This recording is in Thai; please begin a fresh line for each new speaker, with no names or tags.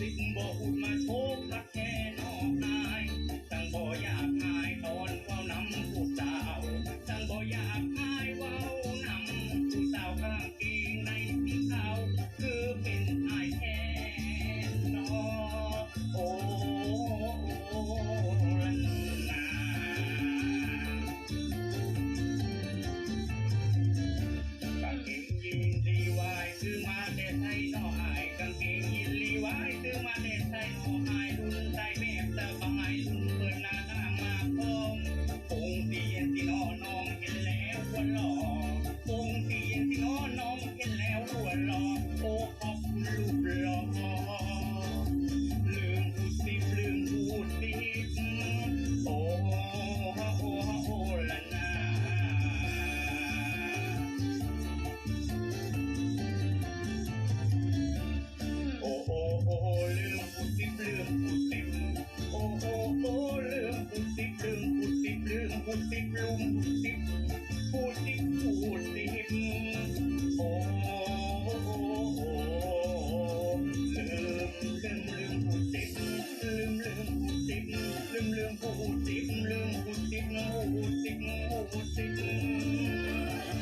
ลิบบ่อุ่นมาโชครักแค่นอกนายตั้งบ่อยากหายตอนเว้านำผู้สาวตั้งบ่อยากหายเว้านำผู้สาวข้างเกงในสีเขาคือเป็นอายแค่นอโอ้ลันนาตั้งเกงยีนดีวายซื้อมาแต่ไทยนอหายกางเกง ลุงสิบพูดสิบพูดสิบโอ้ลืมลืมลืมพูดติบลืมลืมพูดติบลืมลืมพูดติบลืมพูดติบพูดสิบพูดติบ